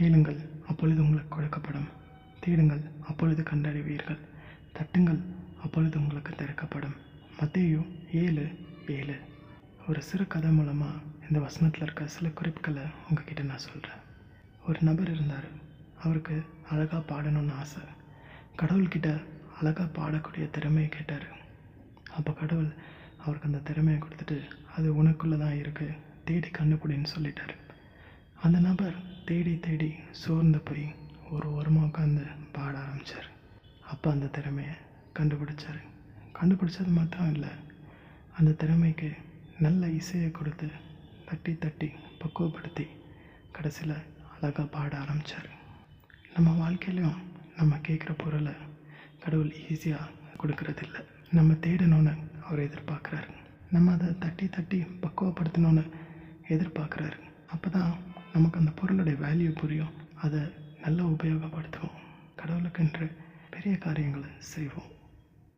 கேளுங்கள் அப்பொழுது உங்களுக்கு கொடுக்கப்படும். தேடுங்கள் அப்பொழுது கண்டறிவீர்கள். தட்டுங்கள் அப்பொழுது உங்களுக்கு திறக்கப்படும். மத்தேயு ஏழு ஏழு. ஒரு சிறு கதை மூலமாக இந்த வசனத்தில் இருக்க சில குறிப்புகளை உங்ககிட்ட நான் சொல்கிறேன் ஒரு நபர் இருந்தார். அவருக்கு அழகாக பாடணும்னு ஆசை. கடவுள்கிட்ட அழகாக பாடக்கூடிய திறமையை கேட்டார். அப்போ கடவுள் அவருக்கு அந்த திறமையை கொடுத்துட்டு அது உனக்குள்ளே தான் இருக்குது தேடி கண்டுபிடின்னு சொல்லிட்டார். அந்த நபர் தேடி தேடி சோர்ந்து போய் ஒரு ஓரமாக உட்காந்து பாட ஆரம்பித்தார் அப்போ அந்த திறமையை கண்டுபிடிச்சார். கண்டுபிடிச்சது மாத்திரம் இல்லை அந்த திறமைக்கு நல்ல இசையை கொடுத்து தட்டி தட்டி பக்குவப்படுத்தி கடைசியில் அழகாக பாட ஆரம்பித்தார் நம்ம வாழ்க்கையிலையும் நம்ம கேட்குற பொருளை கடவுள் ஈஸியாக கொடுக்கறதில்ல. நம்ம தேடணும்னு அவர் எதிர்பார்க்குறாரு. நம்ம அதை தட்டி தட்டி பக்குவப்படுத்தணும்னு எதிர்பார்க்குறாரு. அப்போ தான் நமக்கு அந்த பொருளுடைய வேல்யூ புரியும். அதை நல்லா உபயோகப்படுத்துவோம். கடவுளுக்கென்று பெரிய காரியங்களை செய்வோம்.